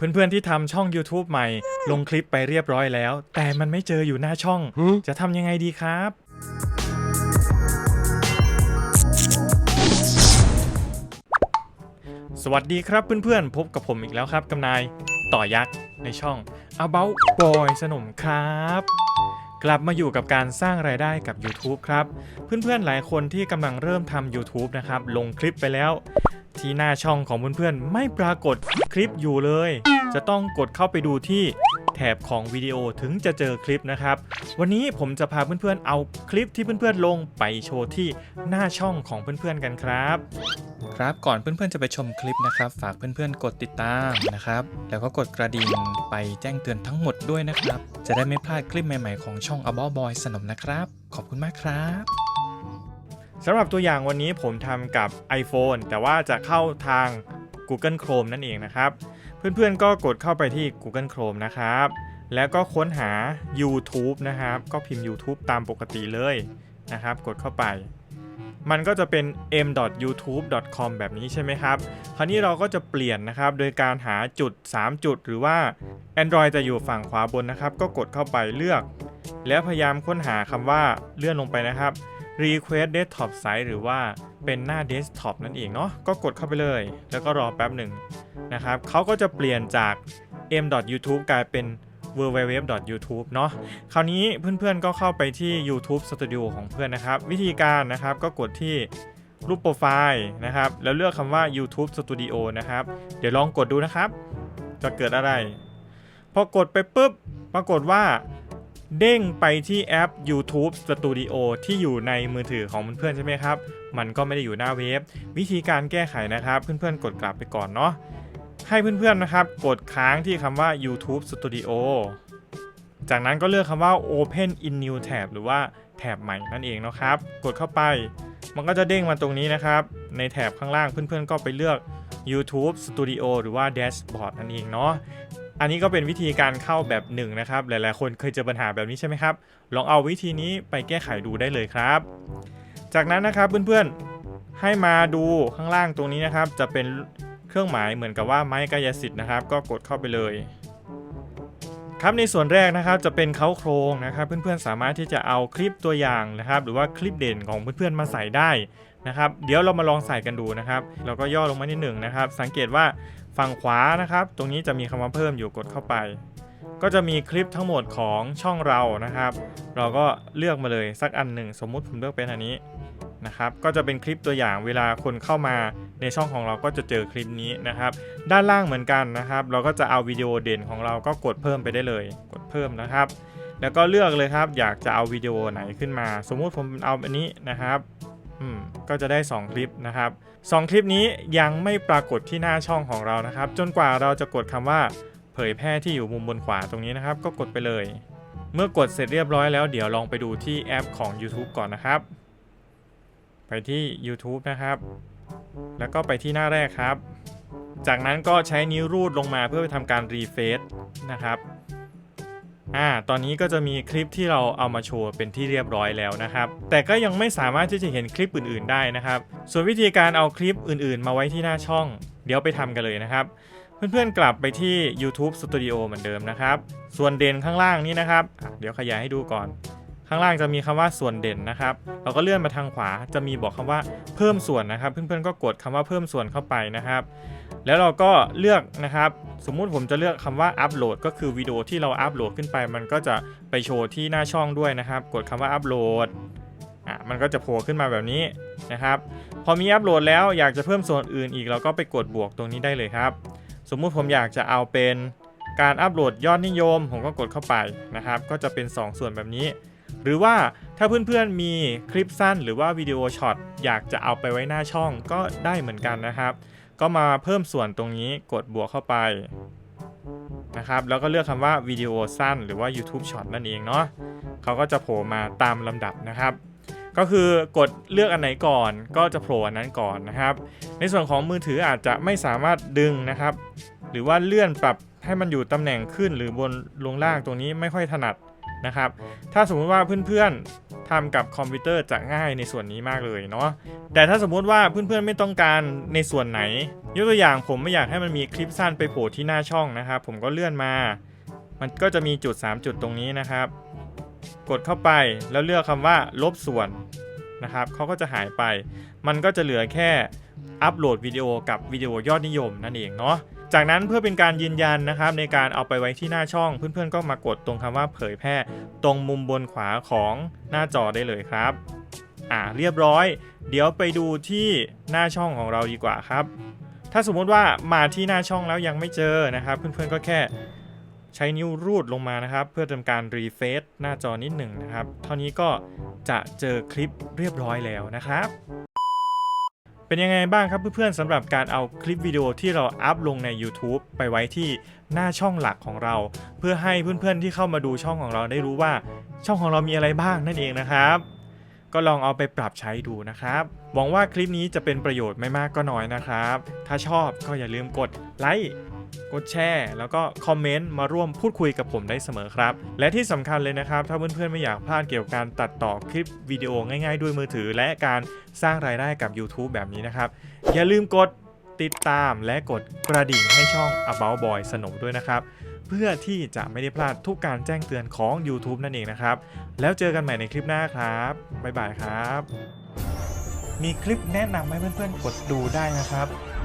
เพื่อนๆที่ทำช่อง YouTube ใหม่ ลงคลิปไปเรียบร้อยแล้ว แต่มันไม่เจออยู่หน้าช่อง จะทำยังไงดีครับ สวัสดีครับเพื่อนๆ พบกับผมอีกแล้วครับกำนายต่อยักษ์ในช่อง About Boy สนมครับกลับมาอยู่กับการสร้างรายได้กับ YouTube ครับ เพื่อนๆหลายคนที่กำลังเริ่มทำ YouTube นะครับ ลงคลิปไปแล้ว ที่หน้าช่องของเพื่อนๆไม่ปรากฏคลิปอยู่เลย จะต้องกดเข้าไปดูที่แถบของวิดีโอถึงจะเจอคลิปนะครับ วันนี้ผมจะพาเพื่อนๆเอาคลิปที่เพื่อนๆลงไปโชว์ที่หน้าช่องของเพื่อนๆกันครับ ครับก่อนเพื่อนๆจะไปชมคลิปนะครับ ฝากเพื่อนๆกดติดตามนะครับ แล้วก็กดกระดิ่งไปแจ้งเตือนทั้งหมดด้วยนะครับ จะได้ไม่พลาดคลิปใหม่ๆของช่อง a b o Boy สนมนะครับ ขอบคุณมากครับ สำหรับตัวอย่างวันนี้ผมทำกับ iPhone แต่ว่าจะเข้าทาง Google Chrome นั่นเองนะครับ เพื่อนๆก็กดเข้าไปที่ Google Chrome นะครับ แล้วก็ค้นหา YouTube นะครับ ก็พิมพ์ YouTube ตามปกติเลยนะครับ กดเข้าไป มันก็จะเป็น m.youtube.com แบบนี้ใช่ไหมครับ คราวนี้เราก็จะเปลี่ยนนะครับ โดยการหาจุด 3 จุด หรือว่า Android จะอยู่ฝั่งขวาบนนะครับ ก็กดเข้าไปเลือก แล้วพยายามค้นหาคำว่าเลื่อนลงไปนะครับ Request Desktop Site หรือว่าเป็นหน้า Desktop นั่นเองเนาะก็กดเข้าไปเลย แล้วก็รอแป๊บหนึ่งนะครับเขาก็จะเปลี่ยนจาก m.youtube กลายเป็น www.youtube เนาะคราวนี้เพื่อนๆก็เข้าไปที่ YouTube Studio ของเพื่อนนะครับ วิธีการนะครับก็กดที่รูปโปรไฟล์นะครับ แล้วเลือกคำว่า YouTube Studio นะครับ เดี๋ยวลองกดดูนะครับ จะเกิดอะไร พอกดไปปุ๊บ ปรากฏว่า เด้งไปที่แอป YouTube Studio ที่อยู่ในมือถือของเพื่อนๆใช่ไหมครับ มันก็ไม่ได้อยู่หน้าเว็บ วิธีการแก้ไขนะครับ เพื่อนๆ กดกลับไปก่อนเนาะ ให้เพื่อนๆ นะครับ กดค้างที่คำว่า YouTube Studio จากนั้นก็เลือกคำว่า Open in New Tab หรือว่าแถบใหม่นั่นเองเนาะครับ กดเข้าไป มันก็จะเด้งมาตรงนี้นะครับ ในแถบข้างล่างเพื่อนๆ ก็ไปเลือก YouTube Studio หรือว่า Dashboard นั่นเองเนาะ อันนี้ก็เป็นวิธีการเข้าแบบหนึ่งนะครับ หลายๆ คนเคยเจอปัญหาแบบนี้ใช่ไหมครับ ลองเอาวิธีนี้ไปแก้ไขดูได้เลยครับ จากนั้นนะครับเพื่อนๆ ให้มาดูข้างล่างตรงนี้นะครับ จะเป็นเครื่องหมายเหมือนกับว่าไม้กายสิทธิ์นะครับ ก็กดเข้าไปเลย ครับในส่วนแรกนะครับจะเป็นเขาโครงนะครับ เพื่อนๆ สามารถที่จะเอาคลิปตัวอย่างนะครับ หรือว่าคลิปเด่นของเพื่อนๆ มาใส่ได้นะครับ เดี๋ยวเรามาลองใส่กันดูนะครับ เราก็ย่อลงมานิดหนึ่งนะครับ สังเกตว่า ฝั่งขวานะครับ ตรงนี้จะมีคำว่าเพิ่มอยู่กดเข้าไป ก็จะมีคลิปทั้งหมดของช่องเรานะครับ เราก็เลือกมาเลยสักอันหนึ่งสมมุติผมเลือกเป็นอันนี้นะครับก็จะเป็นคลิปตัวอย่างเวลาคนเข้ามาในช่องของเราก็จะเจอคลิปนี้นะครับ ด้านล่างเหมือนกันนะครับ เราก็จะเอาวิดีโอเด่นของเราก็กดเพิ่มไปได้เลย กดเพิ่มนะครับ แล้วก็เลือกเลยครับ อยากจะเอาวิดีโอไหนขึ้นมา สมมุติผมเอาอันนี้นะครับ ก็จะได้ 2 คลิปนะครับ 2 คลิปนี้ยังไม่ปรากฏที่หน้าช่องของเรานะครับ จนกว่าเราจะกดคำว่าเผยแพร่ที่อยู่มุมบนขวาตรงนี้นะครับ ก็กดไปเลย เมื่อกดเสร็จเรียบร้อยแล้วเดี๋ยวลองไปดูที่แอปของ YouTube ก่อนนะครับ ไปที่ YouTube นะครับ แล้วก็ไปที่หน้าแรกครับ จากนั้นก็ใช้นิ้วรูดลงมาเพื่อไปทำการรีเฟซนะครับ อ่า ตอนนี้ก็จะมีคลิปที่เราเอามาโชว์เป็นที่เรียบร้อยแล้วนะครับ แต่ก็ยังไม่สามารถที่จะเห็นคลิปอื่นๆได้นะครับ ส่วนวิธีการเอาคลิปอื่นๆ มาไว้ที่หน้าช่อง เดี๋ยวไปทำกันเลยนะครับ เพื่อนๆกลับไปที่ YouTube Studio เหมือนเดิมนะครับ ส่วนเด่นข้างล่างนี้นะครับอะเดี๋ยวขยายให้ดูก่อน ข้างล่างจะมีคำว่าส่วนเด่นนะครับ เราก็เลื่อนมาทางขวา จะมีบอกคำว่าเพิ่มส่วนนะครับ เพื่อนๆก็กดคำว่าเพิ่มส่วนเข้าไปนะครับ แล้วเราก็เลือกนะครับ สมมุติผมจะเลือกคำว่าอัปโหลดก็คือวิดีโอที่เราอัปโหลดขึ้นไป มันก็จะไปโชว์ที่หน้าช่องด้วยนะครับ กดคำว่าอัปโหลดอะมันก็จะโผล่ขึ้นมาแบบนี้นะครับ พอมีอัปโหลดแล้วอยากจะเพิ่มส่วนอื่นอีกเราก็ไปกดบวกตรงนี้ได้เลยครับ สมมุติผมอยากจะเอาเป็นการอัปโหลดยอดนิยม ผมก็กดเข้าไปนะครับ ก็จะเป็น 2 ส่วนแบบนี้ หรือว่าถ้าเพื่อนๆมีคลิปสั้น หรือว่าวิดีโอช็อตอยากจะเอาไปไว้หน้าช่องก็ได้เหมือนกันนะครับ ก็มาเพิ่มส่วนตรงนี้กดบวกเข้าไปนะครับแล้วก็เลือกคำว่าวิดีโอสั้นหรือว่า YouTube Short นั่นเองเนาะเขาก็จะโผล่มาตามลำดับนะครับ ก็คือกดเลือกอันไหนก่อน ก็จะโผล่อันนั้นก่อนนะครับ ในส่วนของมือถืออาจจะไม่สามารถดึงนะครับ หรือว่าเลื่อนปรับให้มันอยู่ตำแหน่งขึ้นหรือบนลงล่างตรงนี้ไม่ค่อยถนัดนะครับ ถ้าสมมุติว่าเพื่อนๆ ทำกับคอมพิวเตอร์จะง่ายในส่วนนี้มากเลยเนาะแต่ถ้าสมมุติว่าเพื่อนๆไม่ต้องการในส่วนไหน ยกตัวอย่างผมไม่อยากให้มันมีคลิปสั้นไปโผล่ที่หน้าช่องนะครับผมก็เลื่อนมา มันก็จะมีจุด 3 จุดตรงนี้นะครับ กดเข้าไปแล้วเลือกคำว่าลบส่วนนะครับเขาก็จะหายไป มันก็จะเหลือแค่อัปโหลดวิดีโอกับวิดีโอยอดนิยมนั่นเองเนาะ จากนั้นเพื่อเป็นการยืนยันนะครับในการเอาไปไว้ที่หน้าช่อง เพื่อนๆ ก็มากดตรงคำว่าเผยแพร่ ตรงมุมบนขวาของหน้าจอได้เลยครับอ่าเรียบร้อย เดี๋ยวไปดูที่หน้าช่องของเราดีกว่าครับ ถ้าสมมุติว่ามาที่หน้าช่องแล้วยังไม่เจอนะครับ เพื่อนๆก็แค่ใช้นิ้วรูดลงมานะครับ เพื่อทำการรีเฟซหน้าจอนิดหนึ่งนะครับ เท่านี้ก็จะเจอคลิปเรียบร้อยแล้วนะครับ เป็นยังไงบ้างครับเพื่อนๆสำหรับการเอาคลิปวิดีโอที่เราอัพลงใน YouTube ไปไว้ที่หน้าช่องหลักของเรา เพื่อให้เพื่อนๆที่เข้ามาดูช่องของเราได้รู้ว่าช่องของเรามีอะไรบ้างนั่นเองนะครับ ก็ลองเอาไปปรับใช้ดูนะครับ หวังว่าคลิปนี้จะเป็นประโยชน์ไม่มากก็น้อยนะครับ ถ้าชอบก็อย่าลืมกดไลค์ กดแชร์ แล้วก็คอมเมนต์มาร่วมพูดคุยกับผมได้เสมอครับ และที่สำคัญเลยนะครับ ถ้าเพื่อนๆไม่อยากพลาดเกี่ยวกับการตัดต่อคลิปวิดีโอง่ายๆ ด้วยมือถือ และการสร้างรายได้กับ YouTube แบบนี้นะครับ อย่าลืมกดติดตามและกดกระดิ่งให้ช่อง About Boy สนุกด้วยนะครับ เพื่อที่จะไม่ได้พลาดทุกการแจ้งเตือนของ YouTube นั่นเองนะครับ แล้วเจอกันใหม่ในคลิปหน้าครับ บ๊ายบายครับ มีคลิปแนะนำให้เพื่อนๆกดดูได้นะครับ